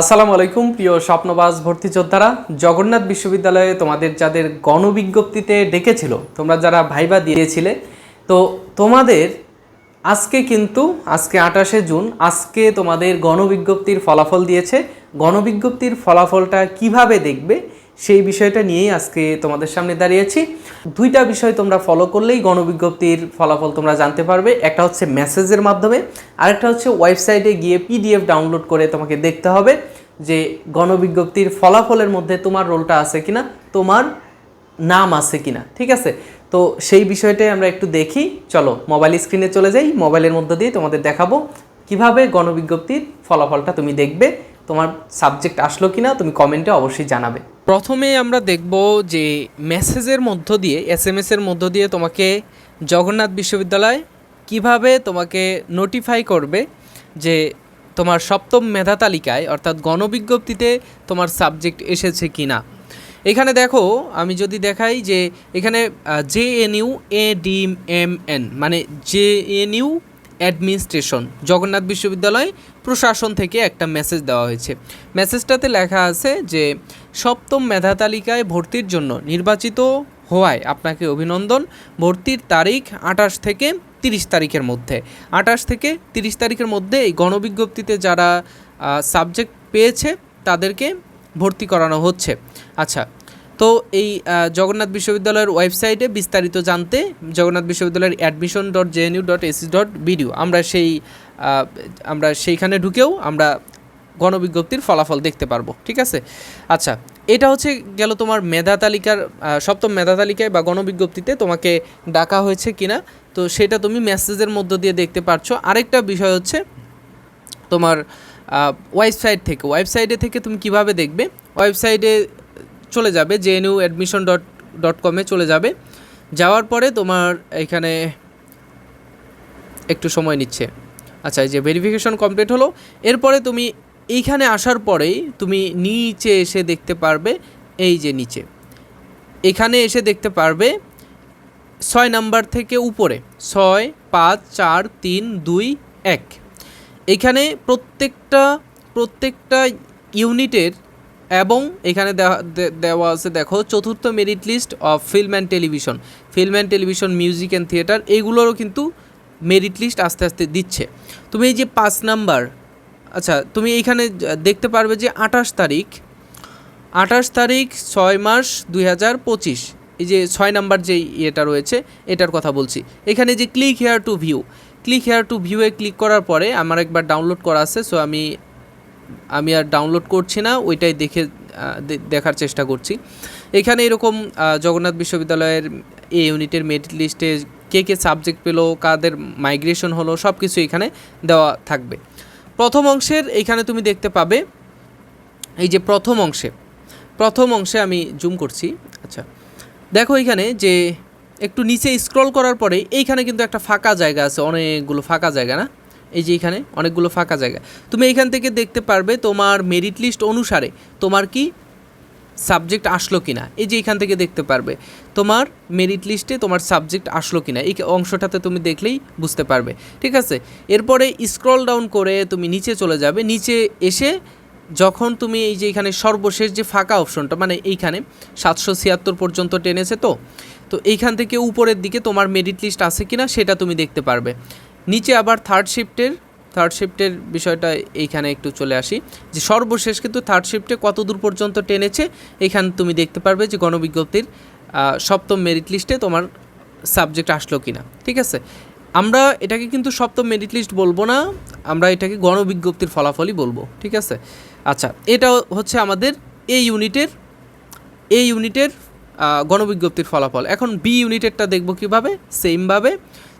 আসসালামু আলাইকুম, প্রিয় স্বপ্নবাস ভর্তি যোদ্ধারা। জগন্নাথ বিশ্ববিদ্যালয়ে তোমাদের যাদের গণবিজ্ঞপ্তিতে ডেকেছিল, তোমরা যারা ভাইবা দিয়েছিলে, তো তোমাদের আজকে কিন্তু, আজকে আঠাশে জুন, আজকে তোমাদের গণবিজ্ঞপ্তির ফলাফল দিয়েছে। গণবিজ্ঞপ্তির ফলাফলটা কীভাবে দেখবে সেই বিষয়টা নিয়েই আজকে তোমাদের সামনে দাঁড়িয়েছি। দুইটা বিষয় তোমরা ফলো করলেই গণবিজ্ঞপ্তির ফলাফল তোমরা জানতে পারবে। একটা হচ্ছে মেসেজের মাধ্যমে, আরেকটা হচ্ছে ওয়েবসাইটে গিয়ে পিডিএফ ডাউনলোড করে তোমাকে দেখতে হবে যে গণবিজ্ঞপ্তির ফলাফলের মধ্যে তোমার রোলটা আছে কিনা, তোমার নাম আছে কিনা, ঠিক আছে? তো সেই বিষয়টাই আমরা একটু দেখি। চলো মোবাইল স্ক্রিনে চলে যাই। মোবাইলের মধ্যে দিয়ে তোমাদের দেখাবো কীভাবে গণবিজ্ঞপ্তির ফলাফলটা তুমি দেখবে। তোমার সাবজেক্ট আসলো কিনা তুমি কমেন্টে অবশ্যই জানাবে। প্রথমে আমরা দেখব যে মেসেজের মধ্য দিয়ে এস এম এর মধ্য দিয়ে তোমাকে জগন্নাথ বিশ্ববিদ্যালয় কীভাবে তোমাকে নোটিফাই করবে যে তোমার সপ্তম মেধা তালিকায়, অর্থাৎ গণবিজ্ঞপ্তিতে তোমার সাবজেক্ট এসেছে কি না এখানে দেখো, আমি যদি দেখাই যে এখানে J N U A D M N মানে J N U administration, Jagannath বিশ্ববিদ্যালয় প্রশাসন থেকে একটা মেসেজ দেওয়া হয়েছে। মেসেজটাতে লেখা আছে যে, সপ্তম মেধা তালিকায় ভর্তির জন্য নির্বাচিত হওয়ায় আপনাকে অভিনন্দন। ভর্তির তারিখ আঠাশ থেকে তিরিশ তারিখের মধ্যে। আঠাশ থেকে তিরিশ তারিখের মধ্যে এই গণবিজ্ঞপ্তিতে যারা সাবজেক্ট পেয়েছে, তাদেরকে ভর্তি করানো হচ্ছে। আচ্ছা তো এই জগন্নাথ বিশ্ববিদ্যালয়ের ওয়েবসাইটে বিস্তারিত জানতে জগন্নাথ বিশ্ববিদ্যালয়ের admission dot JNU dot AC dot BDO আমরা সেই আমরা সেইখানে ঢুকেও আমরা গণবিজ্ঞপ্তির ফলাফল দেখতে পারব, ঠিক আছে? আচ্ছা এটা হচ্ছে গেল তোমার মেধা তালিকার সপ্তম মেধা তালিকায় বা গণবিজ্ঞপ্তিতে তোমাকে ডাকা হয়েছে কিনা। তো সেটা তুমি মেসেজের মধ্য দিয়ে দেখতে পারছ। আরেকটা বিষয় হচ্ছে তোমার ওয়েবসাইট থেকে। ওয়েবসাইটে থেকে তুমি কীভাবে দেখবে? ওয়েবসাইটে চলে যাবে জেএনইউ অ্যাডমিশন ডট ডট কমে চলে যাবে। যাওয়ার পরে তোমার এখানে একটু সময় নিচ্ছে। আচ্ছা এই যে ভেরিফিকেশন কমপ্লিট হলো, এরপরে তুমি এইখানে আসার পরেই তুমি নিচে এসে দেখতে পারবে, এই যে নিচে। এখানে এসে দেখতে পারবে ছয় নাম্বার থেকে উপরে, ছয়, পাঁচ, চার, তিন, দুই, এক। এখানে প্রত্যেকটা প্রত্যেকটা ইউনিটের এবং এখানে দেওয়া আছে, দেখো, চতুর্থ merit list of film and television film and television music and theatre এগুলোরও কিন্তু মেরিট লিস্ট আস্তে আস্তে দিচ্ছে। তুমি এই যে পাঁচ নাম্বার আচ্ছা তুমি এইখানে দেখতে পারবে যে আঠাশ তারিখ আঠাশ তারিখ ছয় মাস দুই হাজার পঁচিশ, এই যে ছয় নাম্বার যে ইয়েটা রয়েছে, এটার কথা বলছি। এখানে যে click here to view click here to ভিউয়ে click করার পরে আমার একবার ডাউনলোড করা আছে সো আমি আমি আর ডাউনলোড করছি না, ওইটাই দেখে দেখার চেষ্টা করছি। এখানে এরকম জগন্নাথ বিশ্ববিদ্যালয়ের এ ইউনিটের মেরিট লিস্টে কে কে সাবজেক্ট পেল, কাদের মাইগ্রেশন হলো সব কিছু এখানে দেওয়া থাকবে। প্রথম অংশের এখানে তুমি দেখতে পাবে, এই যে প্রথম অংশে প্রথম অংশে আমি জুম করছি আচ্ছা। দেখো এখানে যে একটু নিচে স্ক্রল করার পরে, এইখানে কিন্তু একটা ফাঁকা জায়গা আছে, অনেকগুলো ফাঁকা জায়গা না? এই যে এখানে অনেকগুলো ফাঁকা জায়গা। তুমি এখান থেকে দেখতে পারবে তোমার মেরিট লিস্ট অনুসারে তোমার কি সাবজেক্ট আসলো কিনা। এই যে এখান থেকে দেখতে পারবে তোমার মেরিট লিস্টে তোমার সাবজেক্ট আসলো কিনা। এই অংশটাতে তুমি দেখলেই বুঝতে পারবে, ঠিক আছে? এরপরে স্ক্রল ডাউন করে তুমি নিচে চলে যাবে। নিচে এসে যখন তুমি এই যে এখানে সর্বশেষ যে ফাঁকা অপশনটা মানে এইখানে সাতশো ছিয়াত্তর পর্যন্ত টেনেছে তো তো এইখান থেকে উপরের দিকে তোমার মেরিট লিস্ট আছে কিনা সেটা তুমি দেখতে পারবে। নিচে আবার থার্ড শিফটের থার্ড শিফটের বিষয়টা এইখানে একটু চলে আসি। যে সর্বশেষ কিন্তু থার্ড শিফটে কত দূর পর্যন্ত টেনেছে এখানে তুমি দেখতে পারবে যে গণবিজ্ঞপ্তির সপ্তম মেরিট লিস্টে তোমার সাবজেক্ট আসলো কিনা, ঠিক আছে? আমরা এটাকে কিন্তু সপ্তম মেরিট লিস্ট বলব না, আমরা এটাকে গণবিজ্ঞপ্তির ফলাফলই বলব, ঠিক আছে? আচ্ছা এটা হচ্ছে আমাদের এই ইউনিটের এই ইউনিটের গণবিজ্ঞপ্তির ফলাফল। এখন বি ইউনিটেরটা দেখব কীভাবে? সেমভাবে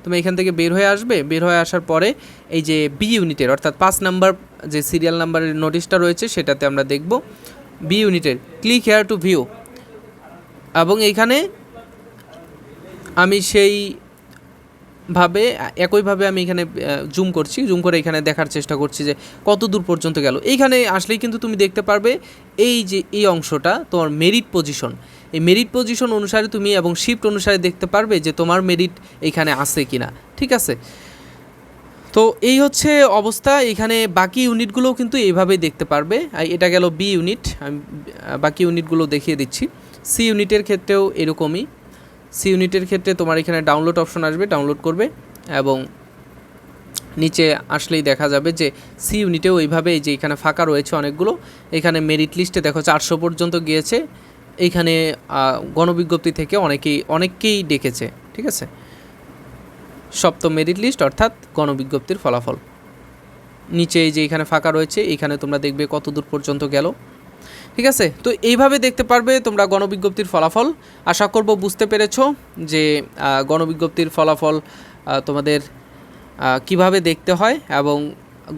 তুমি এখান থেকে বের হয়ে আসবে। বের হয়ে আসার পরে এই যে বি ইউনিটের অর্থাৎ পাঁচ নাম্বার যে সিরিয়াল নাম্বারের নোটিশটা রয়েছে, সেটাতে আমরা দেখব বি ইউনিটের ক্লিক হেয়ার টু ভিউ এবং এইখানে আমি সেই ভাবে, একইভাবে আমি এখানে জুম করছি জুম করে এখানে দেখার চেষ্টা করছি যে কত দূর পর্যন্ত গেল। এইখানে আসলেই কিন্তু তুমি দেখতে পারবে, এই যে, এই অংশটা তোমার মেরিট পজিশন এই মেরিট পজিশন অনুসারে তুমি এবং শিফট অনুসারে দেখতে পারবে যে তোমার মেরিট এখানে আছে কিনা। ঠিক আছে? তো এই হচ্ছে অবস্থা। এখানে বাকি ইউনিটগুলোও কিন্তু এইভাবেই দেখতে পারবে। এটা গেল বি ইউনিট। আমি বাকি ইউনিটগুলো দেখিয়ে দিচ্ছি। সি ইউনিটের ক্ষেত্রেও এরকমই। সি ইউনিটের ক্ষেত্রে তোমার এখানে ডাউনলোড অপশন আসবে ডাউনলোড করবে এবং নিচে আসলেই দেখা যাবে যে সি ইউনিটেও এইভাবে এই যে এখানে ফাঁকা রয়েছে অনেকগুলো, এখানে মেরিট লিস্টে দেখো চারশো পর্যন্ত গিয়েছে এইখানে গণবিজ্ঞপ্তি থেকে অনেকেই, অনেককেই ডেকেছে, ঠিক আছে? সপ্তম মেরিট লিস্ট অর্থাৎ গণবিজ্ঞপ্তির ফলাফল। নিচে যে এখানে ফাঁকা রয়েছে, এখানে তোমরা দেখবে কত দূর পর্যন্ত গেল। ঠিক আছে? তো এইভাবে দেখতে পারবে তোমরা গণবিজ্ঞপ্তির ফলাফল। আশা করব বুঝতে পেরেছ যে গণবিজ্ঞপ্তির ফলাফল তোমাদের কীভাবে দেখতে হয় এবং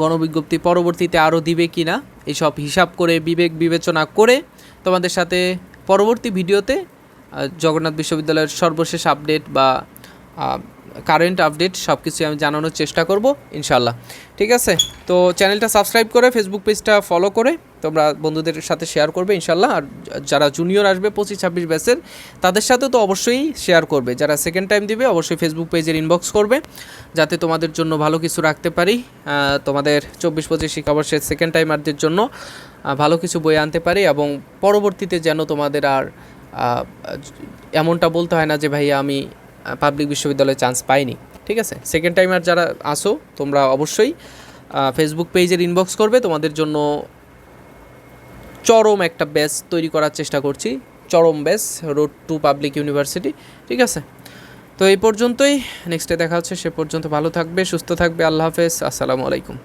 গণবিজ্ঞপ্তি পরবর্তীতে আরও দিবে কি না এইসব হিসাব করে বিবেক বিবেচনা করে তোমাদের সাথে পরবর্তী ভিডিওতে জগন্নাথ বিশ্ববিদ্যালয়ের সর্বশেষ আপডেট বা কারেন্ট আপডেট সব কিছুই আমি জানানোর চেষ্টা করব ইনশাল্লাহ ঠিক আছে? তো চ্যানেলটা সাবস্ক্রাইব করে ফেসবুক পেজটা ফলো করে, তোমরা বন্ধুদের সাথে শেয়ার করবে ইনশাল্লাহ আর যারা জুনিয়র আসবে, পঁচিশ, ছাব্বিশ ব্যাচের তাদের সাথে তো অবশ্যই শেয়ার করবে। যারা সেকেন্ড টাইম দিবে, অবশ্যই ফেসবুক পেজের ইনবক্স করবে, যাতে তোমাদের জন্য ভালো কিছু রাখতে পারি তোমাদের চব্বিশ, পঁচিশ শিক্ষাবর্ষের সেকেন্ড টাইমারদের জন্য ভালো কিছু বই আনতে পারি এবং পরবর্তীতে যেন তোমাদের আর এমনটা বলতে হয় না যে, ভাইয়া, আমি পাবলিক বিশ্ববিদ্যালয়ে চান্স পাইনি, ঠিক আছে? সেকেন্ড টাইমার যারা আসো, তোমরা অবশ্যই ফেসবুক পেজের ইনবক্স করবে। তোমাদের জন্য চরম একটা ব্যাচ তৈরি করার চেষ্টা করছি, চরম batch road to public university ঠিক আছে? তো এই পর্যন্তই নেক্সটে দেখা হচ্ছে, সে পর্যন্ত ভালো থাকবে, সুস্থ থাকবে, আল্লাহ হাফেজ, আসসালামু আলাইকুম।